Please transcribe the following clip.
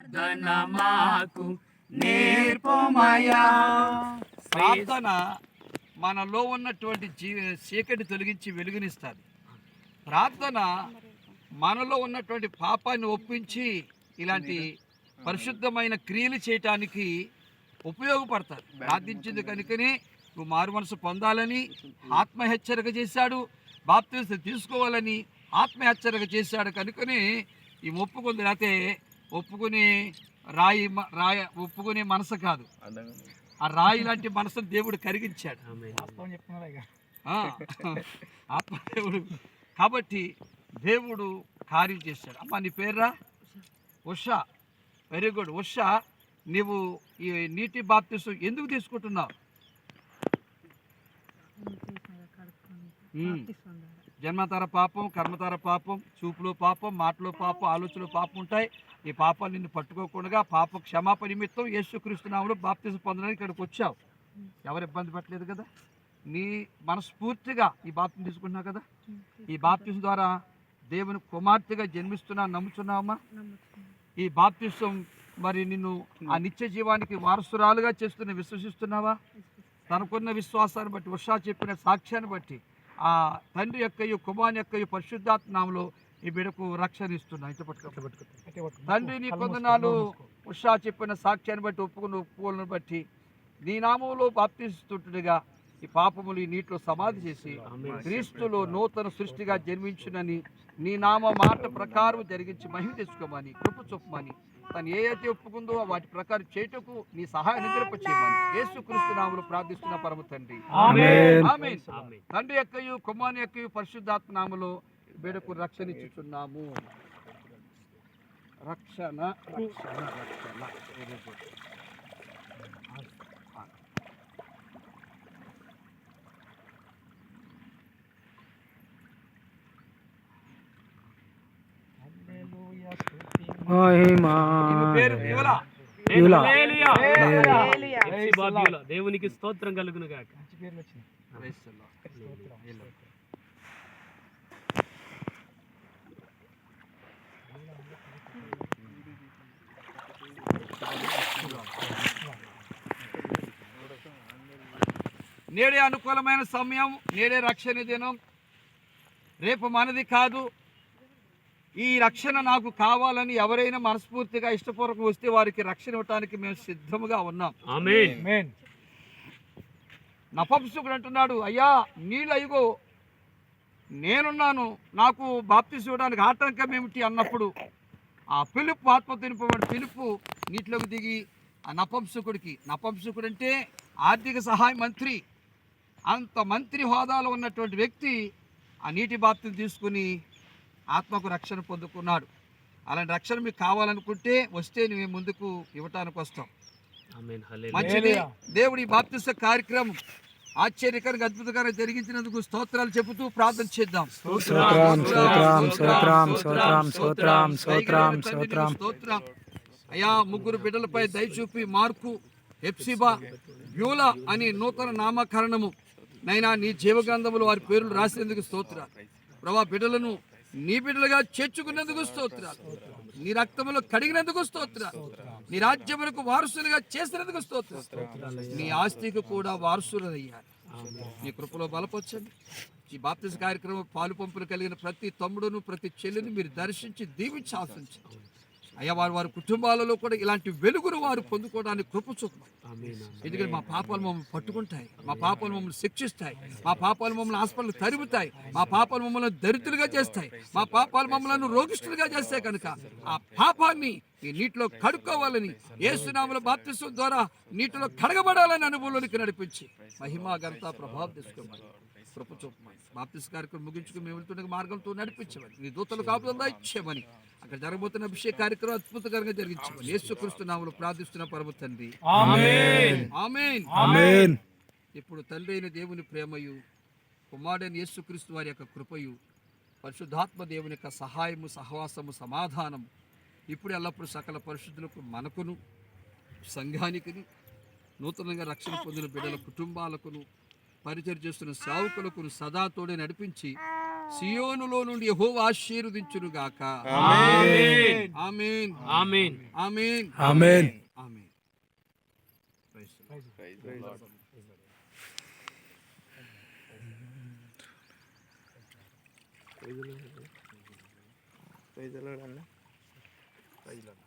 ప్రార్థన మాకు నేర్పమయా ప్రార్థన మనలో ఉన్నటువంటి జీ చీకటి తొలగించి వెలుగునిస్తుంది. ప్రార్థన మనలో ఉన్నటువంటి పాపాన్ని ఒప్పించి ఇలాంటి పరిశుద్ధమైన క్రియలు చేయటానికి ఉపయోగపడతారు. ప్రార్థించింది కనుకనే నువ్వు మారు మనసు పొందాలని ఆత్మహెచ్చరిక చేశాడు బాప్తీసం తీసుకోవాలని ఆత్మహెచ్చరిక చేశాడు కనుకనే ఈ ఒప్పుకుంది లేకపోతే ఒప్పుకుని రాయి మ- రాయ ఒప్పుకునే మనసు కాదు. ఆ రాయి లాంటి మనసును దేవుడు కరిగించాడు. ఆ, ఆత్మదేవుడు కాబట్టి దేవుడు కార్యం చేశాడు. అమ్మ నీ పేర్రా? ఉషా. వెరీ గుడ్ ఉషా నీవు ఈ నీటి బాప్తిసం ఎందుకు తీసుకుంటున్నావు. జన్మతర పాపం కర్మతర పాపం చూపులో పాపం మాటలో పాపం ఆలోచనలో పాపం ఉంటాయి. ఈ పాపాలు నిన్ను పట్టుకోకుండా పాప క్షమాపణ నిమిత్తం యేసుక్రీస్తు బాప్తిజం పొందడానికి ఇక్కడికి వచ్చావు. ఎవరు ఇబ్బంది పెట్టలేదు కదా? నీ మనస్ఫూర్తిగా ఈ బాప్తిని తీసుకుంటున్నావు కదా? ఈ బాప్తిజం ద్వారా దేవుని కుమార్తెగా జన్మిస్తున్నా నమ్ముతున్నావమ్మా? ఈ బాప్తిజం మరి నిన్ను ఆ నిత్య జీవానికి వారసురాలుగా చేస్తున్న విశ్వసిస్తున్నావా? తనకున్న విశ్వాసాన్ని బట్టి ఉషా చెప్పిన సాక్ష్యాన్ని బట్టి ఆ తండ్రి యొక్కయు కుమారుని యొక్కయు పరిశుద్ధాత్మ నామలో ఈ బిడకు రక్షణ ఇస్తున్నా. ఇంత పట్టుకో. తండ్రి నీ కొందనాలు ఉషా చెప్పిన సాక్ష్యాన్ని బట్టి ఒప్పుకున్న ఒప్పుకోలను బట్టి నీ నామంలో బాప్తిస్తుంటుగా ఈ పాపములు ఈ నీటిలో సమాధి చేసి క్రీస్తులో నూతన సృష్టిగా జన్మించునని నీ నామ మాట ప్రకారం జరిగించి మహిమ తెచ్చుకోమని కృప చొప్పమని తను ఏ అయితే ఒప్పుకుందో వాటి ప్రకారం చేయుటకు నీ సహాయం నిద్రప చేయమని యేసు క్రీస్తు నామలు ప్రార్థిస్తున్న పరమ తండ్రి. తండ్రి యొక్కయు కుమారుని యొక్కయు పరిశుద్ధాత్మ నామలో బిడకు రక్షణ ఇచ్చుచున్నాము రక్షణ రక్షణ రక్షణ వెరీ గుడ్ మహిమా. దేవునికి స్తోత్రం కలుగును గాక. నేడే అనుకూలమైన సమయం నేడే రక్షణ దినం. రేపు మనది కాదు. ఈ రక్షణ నాకు కావాలని ఎవరైనా మనస్ఫూర్తిగా ఇష్టపూర్వకం వస్తే వారికి రక్షణ ఇవ్వడానికి మేము సిద్ధముగా ఉన్నాం. నపంసకుడు అంటున్నాడు అయ్యా నీళ్ళు అయ్యగో నేనున్నాను నాకు బాప్తిస్ ఇవ్వడానికి ఆటంకం ఏమిటి? అన్నప్పుడు ఆ పిలుపు ఆత్మ తినిపబడి పిలుపు నీటిలోకి దిగి ఆ నపంసకుడికి నపంసకుడు అంటే ఆర్థిక సహాయ మంత్రి. అంత మంత్రి హోదాలో ఉన్నటువంటి వ్యక్తి ఆ నీటి బాప్తిని తీసుకుని ఆత్మకు రక్షణ పొందుకున్నాడు. అలాంటి రక్షణ మీకు కావాలనుకుంటే వస్తే మేము ముందుకు ఇవ్వటానికి వస్తాం ఆమేన్. హల్లెలూయా. మంచిది. దేవుడి బాప్తిస్త కార్యక్రమం ఆశ్చర్యకరంగా అద్భుతకరంగా జరిగించినందుకు స్తోత్రాలు చెబుతూ ప్రార్థన చేద్దాం. స్తోత్రం, స్తోత్రం, స్తోత్రం, స్తోత్రం, స్తోత్రం, స్తోత్రం, స్తోత్రం. స్తోత్రం అయా ముగ్గురు బిడ్డలపై దయ చూపి మార్కు హెప్సిబా బ్యూల అని నూతన నామకరణము. నైనా నీ జీవగ్రంథములు వారి పేర్లు రాసినందుకు స్తోత్ర ప్రభా బిడ్డలను నీ బిడ్డలుగా చేర్చుకున్నందుకు స్తోత్రాలు. నీ రక్తములో కడిగినందుకు స్తోత్రాలు. నీ రాజ్యములకు వారసులుగా చేసినందుకు స్తోత్రాలు. నీ ఆస్తికి కూడా వారసులయ్యారు. నీ కృపలో బలపరచండి. ఈ బాప్తిస కార్యక్రమం పాలు పంపులు కలిగిన ప్రతి తమ్ముడును ప్రతి చెల్లిని మీరు దర్శించి దీవించి ఆశించండి. అయ్యా వారు వారి కుటుంబాలలో కూడా ఇలాంటి వెలుగును వారు పొందుకోవడానికి కృప చూపమని ఆమేన్ ఎందుకంటే మా పాపాలు మమ్మల్ని పట్టుకుంటాయి మా పాపాలు మమ్మల్ని శిక్షిస్తాయి మా పాపాలు మమ్మల్ని హాస్పిటల్ తరుముతాయి మా పాపాలు మమ్మల్ని దరిద్రులుగా చేస్తాయి మా పాపాలు మమ్మల్ని రోగిష్ఠులుగా చేస్తాయి కనుక ఆ పాపాన్ని ఈ నీటిలో కడుక్కోవాలని ఏసునాముల బాప్తిస్వం ద్వారా నీటిలో కడగబడాలని అనుభవంలోనికి నడిపించి మహిమా ఘనత ప్రభావం తీసుకోమని కృప చూపమని. బాప్తిస్ కార్యక్రమం ముగించుకుని మేము వెళ్తుండగా మార్గంతో నడిపించమని. నీ దూతలు కాపుదల్లా ఇచ్చేమని అక్కడ జరగబోతున్న అభిషేక కార్యక్రమం అద్భుతకరంగా జరిగించమని యేసుక్రీస్తు నామములో ప్రార్థిస్తున్న పరమ తండ్రి. ఆమేన్. ఆమేన్. ఇప్పుడు తండ్రి అయిన దేవుని ప్రేమయు కుమారుడైన యేసుక్రీస్తు వారి యొక్క కృపయు పరిశుద్ధాత్మ దేవుని యొక్క సహాయము సహవాసము సమాధానము ఇప్పుడు ఎల్లప్పుడూ సకల పరిశుద్ధులకు మనకును సంఘానికి నూతనంగా రక్షణ పొందిన బిడ్డల కుటుంబాలకును పరిచయం చేస్తున్న సేవకులకు సదా తోడే నడిపించి సియోనులో నుండి యెహోవా ఆశీర్వదించును గాక. ఆమేన్. ఆమేన్. ఆమేన్. ఆమేన్. ఆమెన్. ఆమేన్. ప్రైజ్ లార్డ్ అన్న. Praise Lord